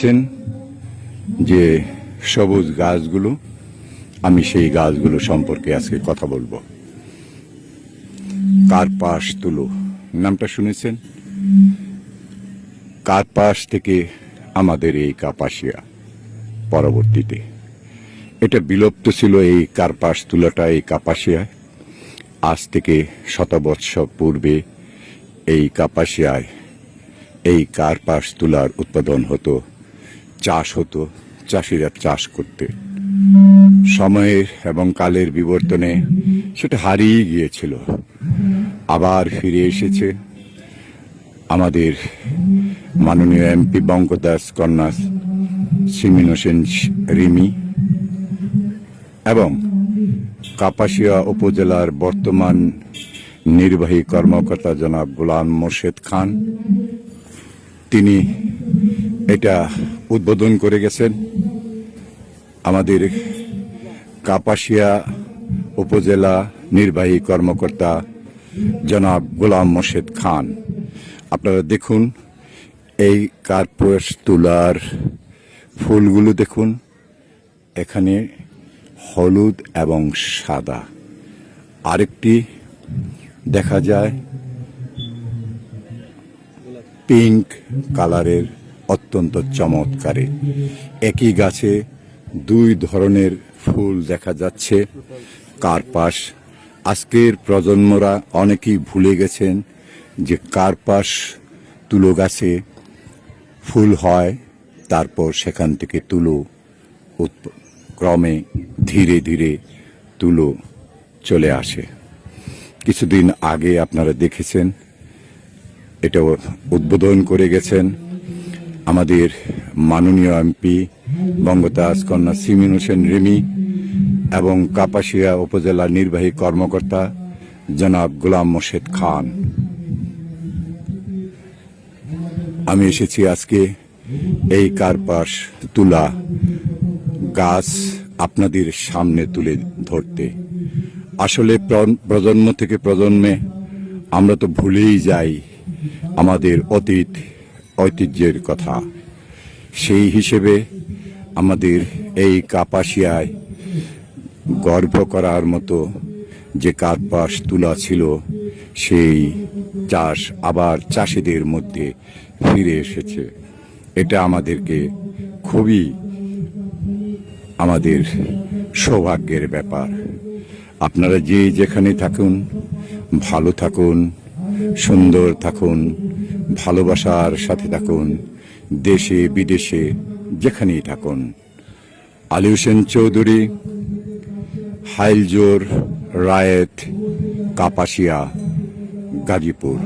দেখছেন যে সবুজ গাছগুলো, আমি সেই গাছগুলো সম্পর্কে আজকে কথা বলব। কার্পাস তুলো, নামটা শুনেছেন? কার্পাস থেকে আমাদের এই কাপাসিয়া পরবর্তীতে। এটা বিলুপ্ত ছিল এই কার্পাস তুলাটা, এই কাপাসিয়ায় আজ থেকে শত বৎসর পূর্বে এই কাপাসিয়ায় এই কার্পাস তুলার উৎপাদন হতো চাষ হতো, চাষিরা চাষ করতে। সময়ের এবং কালের বিবর্তনে সেটা হারিয়ে গিয়েছিল। আবার ফিরে এসেছে আমাদের মাননীয় এমপি বঙ্গদাস কন্যা সিমিন হোসেন রিমি এবং কাপাসিয়া উপজেলার বর্তমান নির্বাহী কর্মকর্তা জনাব গোলাম মোর্শেদ খান। তিনি এটা উদ্বোধন করে গেছেন আমাদের কাপাসিয়া উপজেলা নির্বাহী কর্মকর্তা জনাব গোলাম মোর্শেদ খান। আপনারা দেখুন, এই কার্পস তুলার ফুলগুলো দেখুন, এখানে হলুদ এবং সাদা। আরেকটি দেখা যায়, পিঙ্ক কালারের অত্যন্ত চমৎকারে। একই গাছে দুই ধরনের ফুল দেখা যাচ্ছে। কার্পাস। আজকের প্রজন্মরা অনেকেই ভুলে গেছেন যে কার্পাস তুলো গাছে ফুল হয়, তারপর সেখান থেকে তুলো ক্রমে ধীরে ধীরে তুলো চলে আসে। কিছুদিন আগে আপনারা দেখেছেন এটা উদ্বোধন করে গেছেন। আমাদের মাননীয় এমপি বঙ্গতাজ কন্যা সিমিন হোসেন রেমি এবং কাপাসিয়া উপজেলা নির্বাহী কর্মকর্তা জনাব গোলাম মোর্শেদ খান। আমি এসেছি আজকে এই কার্পাস তুলা গাছ আপনাদের সামনে তুলে ধরতে। আসলে প্রজন্ম থেকে প্রজন্মে আমরা তো ভুলেই যাই আমাদের অতীত ঐতিহ্যের কথা। সেই হিসেবে আমাদের এই কাপাসিয়ায় গর্ব করার মতো যে কার্পাস তুলা ছিল, সেই চাষ আবার চাষিদের মধ্যে ফিরে এসেছে। এটা আমাদেরকে খুবই আমাদের সৌভাগ্যের ব্যাপার। আপনারা যে যেখানে থাকুন, ভালো থাকুন, সুন্দর থাকুন ভালোবাসার সাথে থাকুন দেশে বিদেশে যেখানেই থাকুন। আলী হোসেন চৌধুরী হাইলজোর রায়েত কাপাসিয়া গাজীপুর।